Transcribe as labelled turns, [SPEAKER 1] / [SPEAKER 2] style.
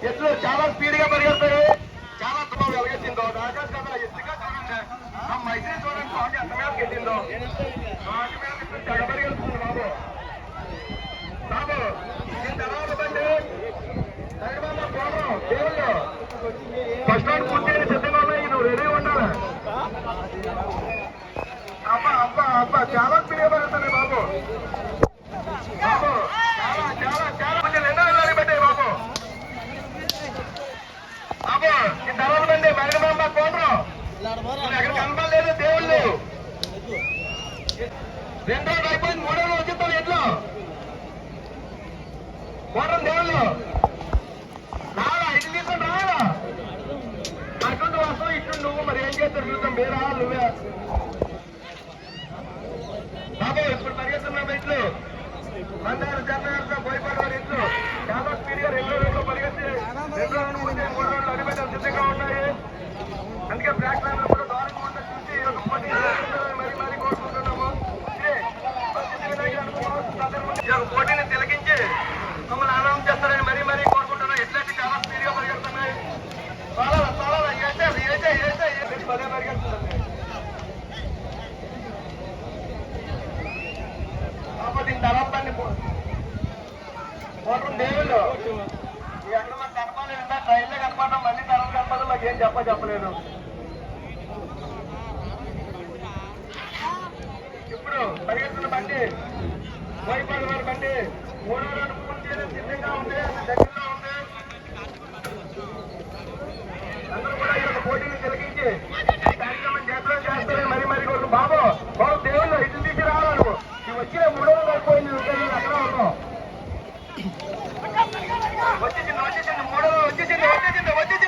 [SPEAKER 1] చాలా స్పీడ్గా పరిగెడతారు చాలా తుమ్మ వెలగెత్తిందో కదా ఎత్తుగా చూడండి ఆ మైత్రి చూడండి ఎంత మీద బాబు. బాబు ఫస్ట్ రౌండ్ పూర్తి అయిన సిద్ధంగా ఉన్నాయి నువ్వు రెడీ ఉండాలి. అబ్బా అబ్బా అబ్బా చాలా స్పీడ్గా పరిగెడుతున్నాయి బాబు బాబు చాలా చాలా చాలా కొంచెం రెండో వెళ్ళాలి పెట్టాయి బాబు బాబు ఈ తర్వాత బండి మరగమాంబ కోటరు అక్కడ కనపడలేదు దేవుళ్ళు. రెండో రోజు అయిపోయింది మూడో రోజు వచ్చేస్తాను ఎట్లు? కోటరం దేవుళ్ళు. రావాలా ఇటు తీసుకుని రావాలా అటువంటి వస్తావు ఇటు నువ్వు మరి ఏం చేస్తారు చూద్దాం మీరా నువ్వే. బాబు ఇప్పుడు పరిగెత్తున్నావు ఇట్లు మందారు చంద్రగారితో భయపడవారు ఇట్లు పో- పోవడం దేవుళ్ళు ఈ మాకు కనపడలేదు ట్రైన్లో కనపడడం మళ్ళీ తరం కనపడడం ఏం చెప్ప చెప్పలేదు ఇప్పుడు పరిగెత్తున్న బండి వైపాడు బండి మూడో రోజు పూర్తి చేయడం సిద్ధంగా ఉంది. దగ్గర పోటీని తిలకించి ఈ కార్యక్రమం చేస్తారని చేస్తారని మరీ మరీ కోరుకు బాబు బాబు దేవుళ్ళు ఇటు తీసి రావాలను నువ్వు? వచ్చిన మూడు రోజులు అయిపోయింది నువ్వు అక్కడ ఉన్నావు. వచ్చేసింది వచ్చేసింది మూడో రోజు వచ్చేసింది వచ్చేసింది వచ్చేసింది.